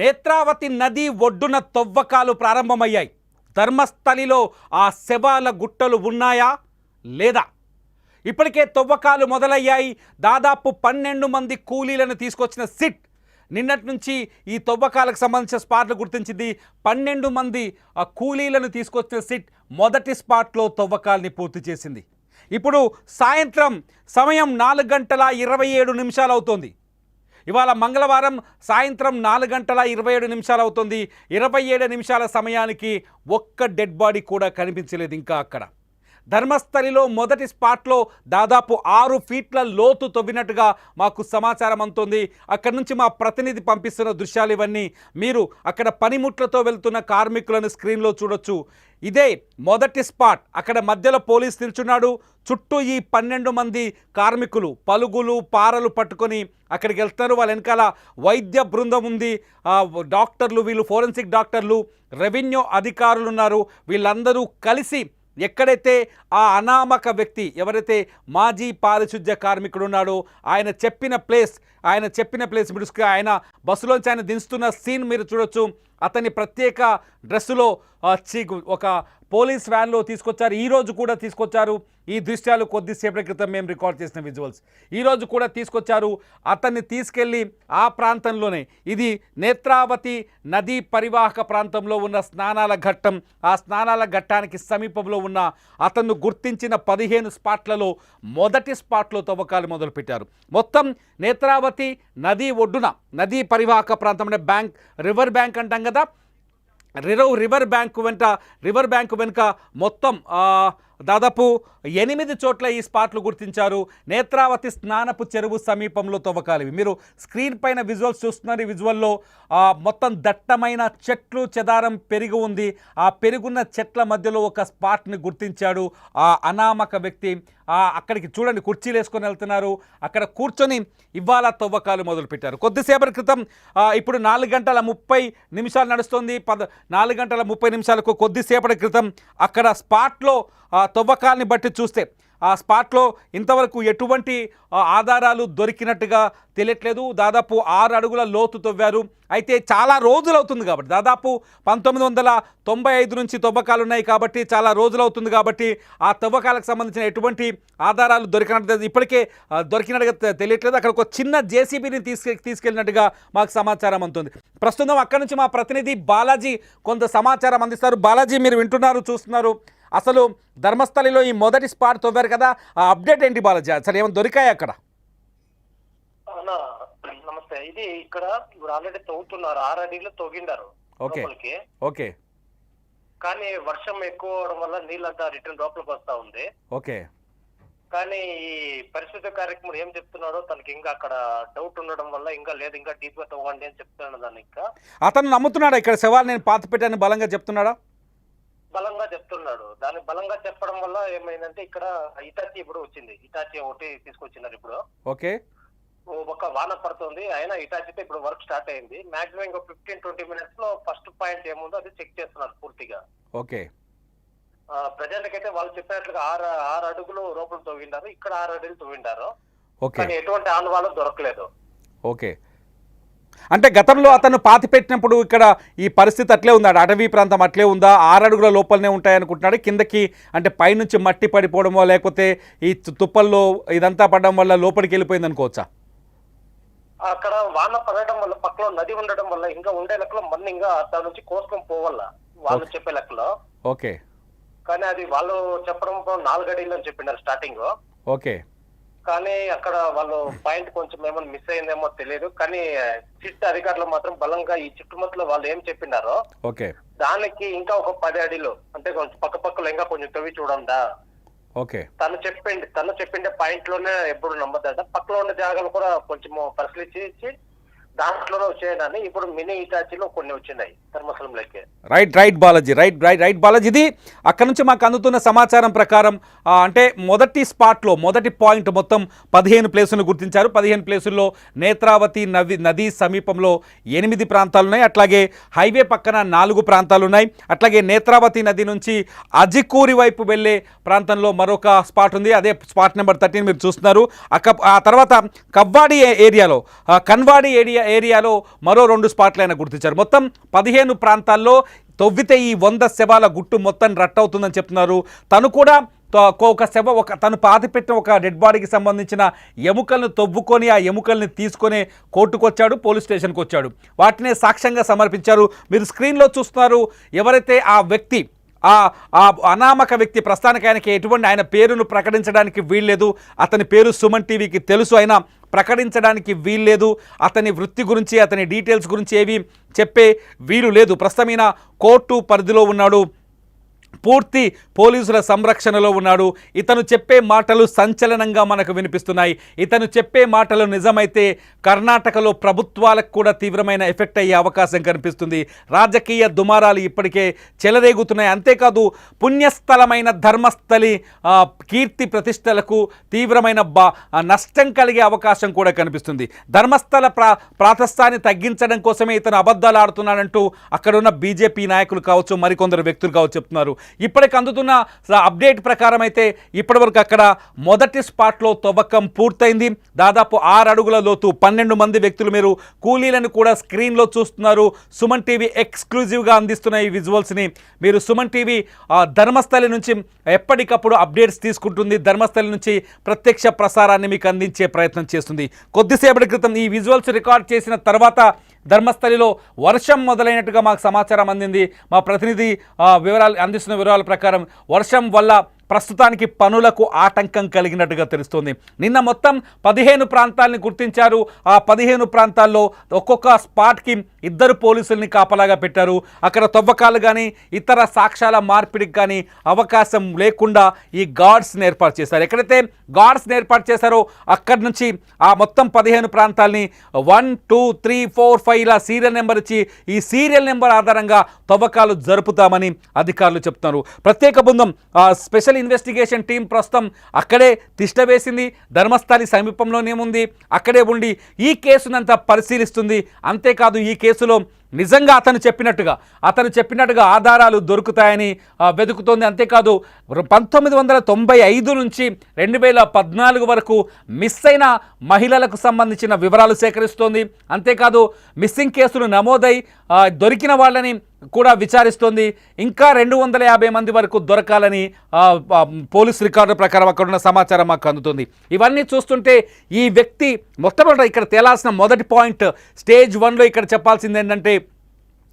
నేత్రావతి నది ఒడ్డున తవ్వకాలు ప్రారంభమయ్యాయి. ధర్మస్థలిలో ఆ శవాల గుట్టలు ఉన్నాయా? లేదా? ఇప్పటికే తవ్వకాలు మొదలయ్యాయి. దాదాపు పన్నెండు మంది కూలీలను తీసుకొచ్చిన సిట్ నిన్నటి నుంచి ఈ తవ్వకాలకు సంబంధించిన స్పాట్లు గుర్తించింది. పన్నెండు మంది ఆ కూలీలను తీసుకొచ్చిన సిట్ మొదటి స్పాట్లో తవ్వకాల్ని పూర్తి చేసింది. ఇప్పుడు సాయంత్రం సమయం నాలుగు గంటల ఇరవై ఏడు నిమిషాలు అవుతోంది ఇవాళ మంగళవారం సాయంత్రం నాలుగు గంటల ఇరవై ఏడు నిమిషాలు అవుతుంది. ఇరవై ఏడు నిమిషాల సమయానికి ఒక్క డెడ్ బాడీ కూడా కనిపించలేదు ఇంకా అక్కడ. ధర్మస్థలిలో మొదటి స్పాట్లో దాదాపు ఆరు ఫీట్ల లోతు తవ్వినట్టుగా మాకు సమాచారం అందుతుంది. అక్కడి నుంచి మా ప్రతినిధి పంపిస్తున్న దృశ్యాలు ఇవన్నీ. మీరు అక్కడ పనిముట్లతో వెళ్తున్న కార్మికులను స్క్రీన్లో చూడొచ్చు. ఇదే మొదటి స్పాట్. అక్కడ మధ్యలో పోలీస్ నిల్చున్నాడు. చుట్టూ ఈ పన్నెండు మంది కార్మికులు పలుగులు పారలు పట్టుకొని అక్కడికి వెళ్తారు. వాళ్ళ వెనకాల వైద్య బృందం ఉంది. డాక్టర్లు వీళ్ళు ఫోరెన్సిక్ డాక్టర్లు రెవెన్యూ అధికారులు ఉన్నారు. వీళ్ళందరూ కలిసి ఎక్కడైతే ఆ అనామక వ్యక్తి ఎవరైతే మాజీ పారిశుద్ధ్య కార్మికుడు ఉన్నాడో ఆయన చెప్పిన ప్లేస్ ఆయన చెప్పిన ప్లేస్ మీరు ఆయన బస్సులోంచి ఆయన దించుతున్న సీన్ మీరు చూడొచ్చు. అతని ప్రత్యేక డ్రెస్సులో చీకు ఒక పోలీస్ వ్యాన్లో తీసుకొచ్చారు. ఈరోజు కూడా తీసుకొచ్చారు. ఈ దృశ్యాలు కొద్దిసేపటి క్రితం మేము రికార్డ్ చేసిన విజువల్స్ ఈరోజు కూడా తీసుకొచ్చారు. అతన్ని తీసుకెళ్ళి ఆ ప్రాంతంలోనే ఇది నేత్రావతి నదీ పరివాహక ప్రాంతంలో ఉన్న స్నానాల ఘట్టం. ఆ స్నానాల ఘట్టానికి సమీపంలో ఉన్న అతను గుర్తించిన పదిహేను స్పాట్లలో మొదటి స్పాట్లో తవ్వకాలు మొదలుపెట్టారు. మొత్తం నేత్రావతి నది ఒడ్డున నదీ పరివాహక ప్రాంతంలో బ్యాంక్ రివర్ బ్యాంక్ అంటాం కదా. రిరవ్ రివర్ బ్యాంక్ వెంట రివర్ బ్యాంక్ వెనుక మొత్తం దాదాపు ఎనిమిది చోట్ల ఈ స్పాట్లు గుర్తించారు. నేత్రావతి స్నానపు చెరువు సమీపంలో తవ్వకాలివి. మీరు స్క్రీన్ పైన విజువల్స్ చూస్తున్నారు. ఈ విజువల్లో మొత్తం దట్టమైన చెట్లు చెదారం పెరిగి ఉంది. ఆ పెరుగున్న చెట్ల మధ్యలో ఒక స్పాట్ని గుర్తించాడు ఆ అనామక వ్యక్తి. అక్కడికి చూడండి కుర్చీలు వేసుకొని వెళ్తున్నారు. అక్కడ కూర్చొని ఇవాళ తవ్వకాలు మొదలుపెట్టారు. కొద్దిసేపటి క్రితం ఇప్పుడు నాలుగు గంటల ముప్పై నిమిషాలు నడుస్తుంది. పద నాలుగు గంటల ముప్పై నిమిషాలకు కొద్దిసేపటి క్రితం అక్కడ స్పాట్లో తవ్వకాలని తవ్వకాల్ని బట్టి చూస్తే ఆ స్పాట్లో ఇంతవరకు ఎటువంటి ఆధారాలు దొరికినట్టుగా తెలియట్లేదు. దాదాపు ఆరు అడుగుల లోతు తవ్వారు. అయితే చాలా రోజులు అవుతుంది కాబట్టి దాదాపు పంతొమ్మిది వందల తొంభై ఐదు నుంచి తవ్వకాలు ఉన్నాయి కాబట్టి చాలా రోజులు అవుతుంది కాబట్టి ఆ తవ్వకాలకు సంబంధించిన ఎటువంటి ఆధారాలు దొరికినట్టు ఇప్పటికే దొరికినట్టుగా తెలియట్లేదు. అక్కడ ఒక చిన్న జేసీబీని తీసుకె తీసుకెళ్ళినట్టుగా మాకు సమాచారం అందుతుంది ప్రస్తుతం అక్కడి నుంచి మా ప్రతినిధి బాలాజీ కొంత సమాచారం అందిస్తారు. బాలాజీ మీరు వింటున్నారు చూస్తున్నారు. అసలు ధర్మస్థలిలో ఈ మొదటి స్పాట్ తవ్వారు కదా ఆ అప్డేట్ ఏంటి బాలాజీ? అసలు ఏమైనా దొరికాయి అక్కడ? నమస్తే. ఇది ఇక్కడ ఇప్పుడు ఆల్రెడీ తవ్వుతున్నారు. ఆరు అడిలు తవ్విండారు ఓకే. ఓకే. కానీ వర్షం ఎక్కువ అవడం వల్ల నీళ్ళంతా రిటర్న్ లోపలికి వస్తా ఉంది. ఓకే. కానీ ఈ పరిశుద్ధ కార్యక్రమం ఏం చెప్తున్నాడో తనకి ఇంకా అక్కడ డౌట్ ఉండడం వల్ల ఇంకా లేదు ఇంకా డీప్గా తవ్వండి అని చెప్తున్నాడు దాన్ని ఇంకా. అతను నమ్ముతున్నాడా ఇక్కడ శవాలు నేను పాత పెట్టాను బలంగా చెప్తున్నాడా? బలంగా చెప్తున్నాడు. దాన్ని బలంగా చెప్పడం వల్ల ఏమైందంటే ఇక్కడ ఇటాచి ఇప్పుడు వచ్చింది. ఇటాచి ఒకటి తీసుకొచ్చినారు ఇప్పుడు. ఓకే. ఒక వాన పడుతుంది. అయినా ఇటాచితో ఇప్పుడు వర్క్ స్టార్ట్ అయింది. మాక్సిమం ఇంకో ఫిఫ్టీన్ ట్వంటీ మినిట్స్లో ఫస్ట్ పాయింట్ ఏముందో అది చెక్ చేస్తున్నారు పూర్తిగా. ఓకే. ప్రజెంట్ అయితే వాళ్ళు చెప్పినట్లుగా ఆరు ఆరు అడుగులు రూపలు తవ్విండారు. ఇక్కడ ఆరు అడుగులు తవ్విండారు. ఓకే. ఎటువంటి ఆనవాళ్ళు దొరకలేదు. ఓకే. అంటే గతంలో అతను పాతి పెట్టినప్పుడు ఇక్కడ ఈ పరిస్థితి అట్లే ఉందా? అటవీ ప్రాంతం అట్లే ఉందా? ఆరు అడుగుల లోపలనే ఉంటాయనుకుంటున్నాడు. కిందకి అంటే పైనుంచి మట్టి పడిపోవడమో లేకపోతే ఈ తుప్పల్లో ఇదంతా పడడం వల్ల లోపలికి వెళ్ళిపోయింది అనుకోవచ్చా? అక్కడ వాన పడటం వల్ల పక్కలో నది ఉండడం వల్ల ఇంకా ఉండే లెక్కలో మన్ని ఇంకా దాని నుంచి కోసుకొని పోవాల? వాళ్ళు చెప్పే లెక్కలో. ఓకే. కానీ అది వాళ్ళు చెప్పడం నాలుగు అడిలు అని చెప్పినారు స్టార్టింగ్. ఓకే. కానీ అక్కడ వాళ్ళు పాయింట్ కొంచెం ఏమైనా మిస్ అయిందేమో తెలియదు కానీ చిట్టు అధికారులు మాత్రం బలంగా ఈ చుట్టుముట్టలో వాళ్ళు ఏం చెప్పినారో ఓకే. దానికి ఇంకా ఒక పది అడిలు అంటే కొంచెం పక్క పక్కలో ఇంకా కొంచెం తవ్వి చూడందా ఓకే. తను చెప్పింది తను చెప్పిండే పాయింట్లోనే ఎప్పుడు నమ్మదట పక్కలో ఉన్న జాగాలు కూడా కొంచెం పరిశీలించి దాంట్లోనే వచ్చాయని ఇప్పుడు మినీ ఇటాచీలో కొన్ని వచ్చినాయి. Right right Balaji right right right Balaji ఇది అక్కడ నుంచి మాకు అందుతున్న సమాచారం ప్రకారం అంటే మొదటి స్పాట్లో మొదటి పాయింట్ మొత్తం పదిహేను ప్లేసులను గుర్తించారు. పదిహేను ప్లేసుల్లో నేత్రావతి నది నది సమీపంలో ఎనిమిది ప్రాంతాలు ఉన్నాయి అట్లాగే హైవే పక్కన నాలుగు ప్రాంతాలు ఉన్నాయి అట్లాగే నేత్రావతి నది నుంచి అజికూరి వైపు వెళ్ళే ప్రాంతంలో మరొక స్పాట్ ఉంది. అదే స్పాట్ నెంబర్ థర్టీన్ మీరు చూస్తున్నారు. అక్క ఆ తర్వాత కవ్వాడి ఏరియాలో కన్వాడి ఏరియా ఏరియాలో మరో రెండు స్పాట్లు ఆయన గుర్తించారు. మొత్తం పదిహేను ప్రాంతాల్లో తవ్వితే ఈ వంద శవాల గుట్టు మొత్తం రట్టవుతుందని చెప్తున్నారు. తను కూడా ఒక శవ ఒక తను పాతిపెట్టిన ఒక డెడ్ బాడీకి సంబంధించిన ఎముకలను తవ్వుకొని ఆ ఎముకల్ని తీసుకొని కోర్టుకొచ్చాడు పోలీస్ స్టేషన్కి వచ్చాడు వాటినే సాక్ష్యంగా సమర్పించారు. మీరు స్క్రీన్లో చూస్తున్నారు ఎవరైతే ఆ వ్యక్తి ఆ ఆ అనామక వ్యక్తి ప్రస్తుతానికి ఆయనకి ఎటువంటి ఆయన పేరును ప్రకటించడానికి వీల్లేదు. అతని పేరు సుమన్ టీవీకి తెలుసు అయినా ప్రకటించడానికి వీల్లేదు. అతని వృత్తి గురించి అతని డీటెయిల్స్ గురించి ఏవి చెప్పే వీలు లేదు. ప్రస్తుతం కోర్టు పరిధిలో ఉన్నాడు. పూర్తి పోలీసుల సంరక్షణలో ఉన్నాడు. ఇతను చెప్పే మాటలు సంచలనంగా మనకు వినిపిస్తున్నాయి. ఇతను చెప్పే మాటలు నిజమైతే కర్ణాటకలో ప్రభుత్వాలకు కూడా తీవ్రమైన ఎఫెక్ట్ అయ్యే అవకాశం కనిపిస్తుంది. రాజకీయ దుమారాలు ఇప్పటికే చెలరేగుతున్నాయి. అంతేకాదు పుణ్యస్థలమైన ధర్మస్థలి కీర్తి ప్రతిష్టలకు తీవ్రమైన బా నష్టం కలిగే అవకాశం కూడా కనిపిస్తుంది. ధర్మస్థల ప్రా ప్రాతస్థాన్ని తగ్గించడం కోసమే ఇతను అబద్ధాలు ఆడుతున్నాడంటూ అక్కడున్న బీజేపీ నాయకులు కావచ్చు మరికొందరు వ్యక్తులు కావచ్చు చెప్తున్నారు. ఇప్పటికి అందుతున్న అప్డేట్ ప్రకారం అయితే ఇప్పటివరకు అక్కడ మొదటి స్పాట్లో తవ్వకం పూర్తయింది. దాదాపు ఆరు అడుగుల లోతు పన్నెండు మంది వ్యక్తులు మీరు కూలీలను కూడా స్క్రీన్లో చూస్తున్నారు. సుమన్ టీవీ ఎక్స్క్లూజివ్గా అందిస్తున్న ఈ విజువల్స్ని మీరు సుమన్ టీవీ ధర్మస్థలి నుంచి ఎప్పటికప్పుడు అప్డేట్స్ తీసుకుంటుంది. ధర్మస్థలి నుంచి ప్రత్యక్ష ప్రసారాన్ని మీకు అందించే ప్రయత్నం చేస్తుంది. కొద్దిసేపటి క్రితం ఈ విజువల్స్ రికార్డ్ చేసిన తర్వాత ధర్మస్థలిలో వర్షం మొదలైనట్టుగా మాకు సమాచారం అందింది. మా ప్రతినిధి వివరాలు అందిస్తున్న వివరాల ప్రకారం వర్షం వల్ల ప్రస్తుతానికి పనులకు ఆటంకం కలిగినట్టుగా తెలుస్తోంది. నిన్న మొత్తం పదిహేను ప్రాంతాలని గుర్తించారు. ఆ పదిహేను ప్రాంతాల్లో ఒక్కొక్క స్పాట్కి ఇద్దరు పోలీసుల్ని కాపలాగా పెట్టారు. అక్కడ తవ్వకాలు కానీ ఇతర సాక్ష్యాల మార్పిడికి కానీ అవకాశం లేకుండా ఈ గార్డ్స్ని ఏర్పాటు చేశారు. ఎక్కడైతే గార్డ్స్ని ఏర్పాటు చేశారో అక్కడి నుంచి ఆ మొత్తం పదిహేను ప్రాంతాల్ని one two three four five ఇలా సీరియల్ నెంబర్ ఇచ్చి ఈ సీరియల్ నెంబర్ ఆధారంగా తవ్వకాలు జరుపుతామని అధికారులు చెప్తున్నారు. ప్రత్యేక బృందం స్పెషల్ ఇన్వెస్టిగేషన్ టీం ప్రస్తుతం అక్కడే తిష్టవేసింది ధర్మస్థాని ధర్మస్థలి సమీపంలోనే ఉంది. అక్కడే ఉండి ఈ కేసునంతా పరిశీలిస్తుంది. అంతేకాదు ఈ కేసులో నిజంగా అతను చెప్పినట్టుగా అతను చెప్పినట్టుగా ఆధారాలు దొరుకుతాయని వెతుకుతోంది. అంతేకాదు పంతొమ్మిది వందల తొంభై ఐదు నుంచి రెండు వేల పద్నాలుగు వరకు మిస్ అయిన మహిళలకు సంబంధించిన వివరాలు సేకరిస్తోంది. అంతేకాదు మిస్సింగ్ కేసులు నమోదై దొరికిన వాళ్ళని కూడా విచారిస్తోంది. ఇంకా రెండు వందల యాభై మంది వరకు దొరకాలని పోలీస్ రికార్డు ప్రకారం అక్కడున్న సమాచారం మాకు అందుతుంది. ఇవన్నీ చూస్తుంటే ఈ వ్యక్తి మొట్టమొదట ఇక్కడ తేలాల్సిన మొదటి పాయింట్ స్టేజ్ వన్లో ఇక్కడ చెప్పాల్సింది ఏంటంటే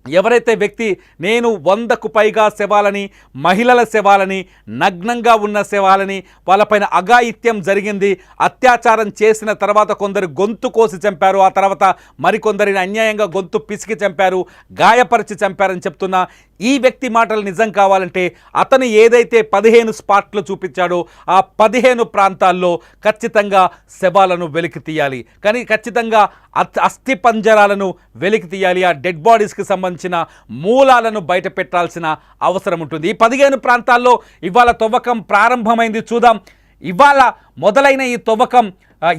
ఎవరైతే వ్యక్తి నేను వందకు పైగా శవాలని మహిళల శవాలని నగ్నంగా ఉన్న శవాలని వాళ్ళపైన అఘాయిత్యం జరిగింది అత్యాచారం చేసిన తర్వాత కొందరు గొంతు కోసి చంపారు ఆ తర్వాత మరికొందరిని అన్యాయంగా గొంతు పిసికి చంపారు గాయపరిచి చంపారని చెప్తున్నా ఈ వ్యక్తి మాటలు నిజం కావాలంటే అతను ఏదైతే పదిహేను స్పాట్లు చూపించాడో ఆ పదిహేను ప్రాంతాల్లో ఖచ్చితంగా శవాలను వెలికి తీయాలి. కానీ ఖచ్చితంగా అత్- అస్థి పంజరాలను వెలికి తీయాలి. ఆ డెడ్ బాడీస్కి సంబంధించి సంబంధించిన మూలాలను బయట పెట్టాల్సిన అవసరం ఉంటుంది. ఈ పదిహేను ప్రాంతాల్లో ఇవాళ తవ్వకం ప్రారంభమైంది. చూద్దాం ఇవాళ మొదలైన ఈ తవ్వకం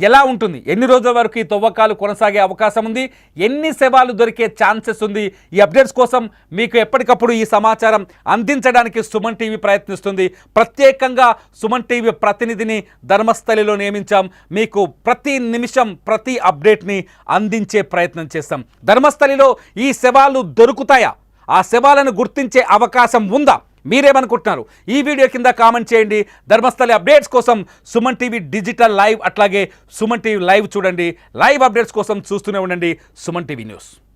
ఎలా ఉంటుంది? ఎన్ని రోజుల వరకు ఈ తవ్వకాలు కొనసాగే అవకాశం ఉంది? ఎన్ని శవాలు దొరికే ఛాన్సెస్ ఉంది? ఈ అప్డేట్స్ కోసం మీకు ఎప్పటికప్పుడు ఈ సమాచారం అందించడానికి సుమన్ టీవీ ప్రయత్నిస్తుంది. ప్రత్యేకంగా సుమన్ టీవీ ప్రతినిధిని ధర్మస్థలిలో నియమించాం. మీకు ప్రతి నిమిషం ప్రతి అప్డేట్ని అందించే ప్రయత్నం చేస్తాం. ధర్మస్థలిలో ఈ శవాలు దొరుకుతాయా? ఆ శవాలను గుర్తించే అవకాశం ఉందా? మీరేమనుకుంటున్నారు? ఈ వీడియో కింద కామెంట్ చేయండి. ధర్మస్థలి అప్డేట్స్ కోసం సుమన్ టీవీ డిజిటల్ లైవ్ అట్లాగే సుమన్ టీవీ లైవ్ చూడండి. లైవ్ అప్డేట్స్ కోసం చూస్తూనే ఉండండి. Suman TV news.